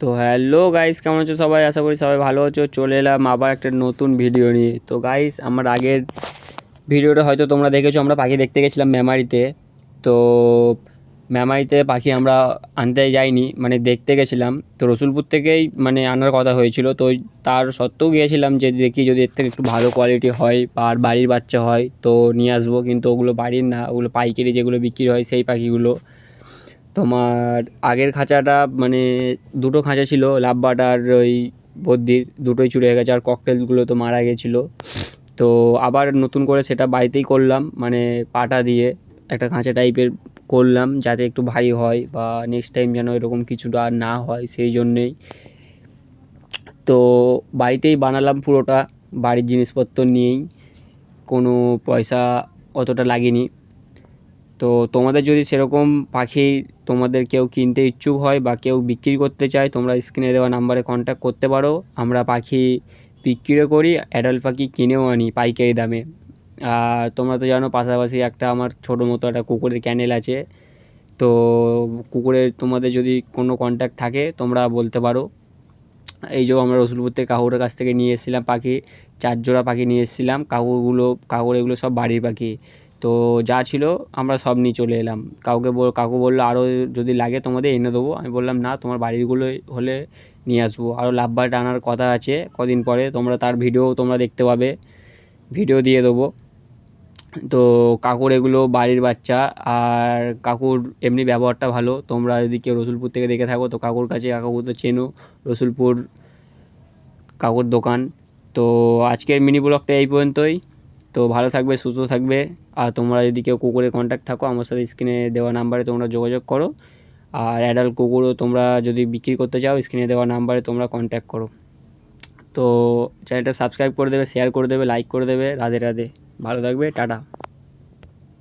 তো hello guys কেমন আছো সবাই? আশা করি সবাই ভালো আছো। চলে এলাম আবার একটা নতুন ভিডিও নিয়ে। তো গাইস আমার আগের ভিডিওটা হয়তো তোমরা দেখেছ, আমরা পাখি দেখতে গেছিলাম মেমারিতে। তো মেমারিতে পাখি আমরা আনতে যাইনি মানে দেখতে গেছিলাম। তো রসুলপুর থেকেই মানে আনার কথা হয়েছিল। তো তার সত্ত্বেও গিয়েছিলাম যে দেখি যদি এর থেকে একটু ভালো কোয়ালিটি হয় বা বাড়ির বাচ্চা হয়, তো নিয়ে আসব। কিন্তু ওগুলো বাড়ির না, ওগুলো পাইকারি যেগুলো বিক্রি হয় সেই পাখিগুলো। তোমার আগের খাঁচাটা মানে দুটো খাঁচা ছিল লাভবাট আর ওই বদ্দির দুটোই চুরি হয়ে গেছে আর ককটেলগুলো তো মারা গেছিল। তো আবার নতুন করে সেটা বাড়িতেই করলাম মানে পাটা দিয়ে একটা খাঁচা টাইপের করলাম যাতে একটু ভারী হয় বা নেক্সট টাইম যেন এরকম কিছুটা আর না হয় সেই জন্যেই। তো বাড়িতেই বানালাম পুরোটা, বাড়ির জিনিসপত্র নিয়েই, কোনো পয়সা অতটা লাগেনি। তো তোমাদের যদি সেরকম পাখি তোমাদের কেউ কিনতে ইচ্ছুক হয় বা কেউ বিক্রি করতে চায়, তোমরা স্ক্রিনে দেওয়া নাম্বারে কন্ট্যাক্ট করতে পারো। আমরা পাখি বিক্রিও করি অ্যাডাল্ট পাখি কিনেও আনি পাইকারি দামে। আর তোমরা তো জানো পাশাপাশি একটা আমার ছোটো মতো একটা কুকুরের ক্যানেল আছে। তো কুকুরের তোমাদের যদি কোনো কন্ট্যাক্ট থাকে, তোমরা বলতে পারো। এই যে আমরা রসুলপুর থেকে কাকুরের কাছ থেকে নিয়ে এসেছিলাম পাখি চার জোড়া পাখি নিয়ে এসেছিলাম। কাকুরগুলো, কাকুর এগুলো সব বাড়ির পাখি। তো যা ছিল আমরা সব নিয়ে চলে এলাম। কাউকে কাকু বলল আরও যদি লাগে তোমাদের এনে দেবো। আমি বললাম, না, তোমার বাড়িরগুলো হলে নিয়ে আসব। আরও লাভবার্ড আনার কথা আছে, কদিন পরে তোমরা তার ভিডিও তোমরা দেখতে পাবে। ভিডিও দিয়ে দেবো। তো কাকুর এগুলো বাড়ির বাচ্চা, আর কাকুর এমনি ব্যবহারটা ভালো। তোমরা যদি কেউ রসুলপুর থেকে দেখে থাকো। তো কাকুর কাছে, কাকু তো চেনো, রসুলপুর কাকুর দোকান। তো আজকের মিনি ব্লগটা এই পর্যন্তই। তো ভালো থাকবে, সুস্থ থাকবে। আর তোমরা যদি কেউ কুকুরের কন্ট্যাক্ট থাকো, আমার সাথে স্ক্রিনে দেওয়া নাম্বারে তোমরা যোগাযোগ করো। আর অ্যাডাল্ট কুকুরও তোমরা যদি বিক্রি করতে চাও স্ক্রিনে দেওয়া নাম্বারে তোমরা কন্ট্যাক্ট করো। তো চ্যানেলটা সাবস্ক্রাইব করে দেবে শেয়ার করে দেবে লাইক করে দেবে। রাধে রাধে। ভালো থাকবে, টাটা।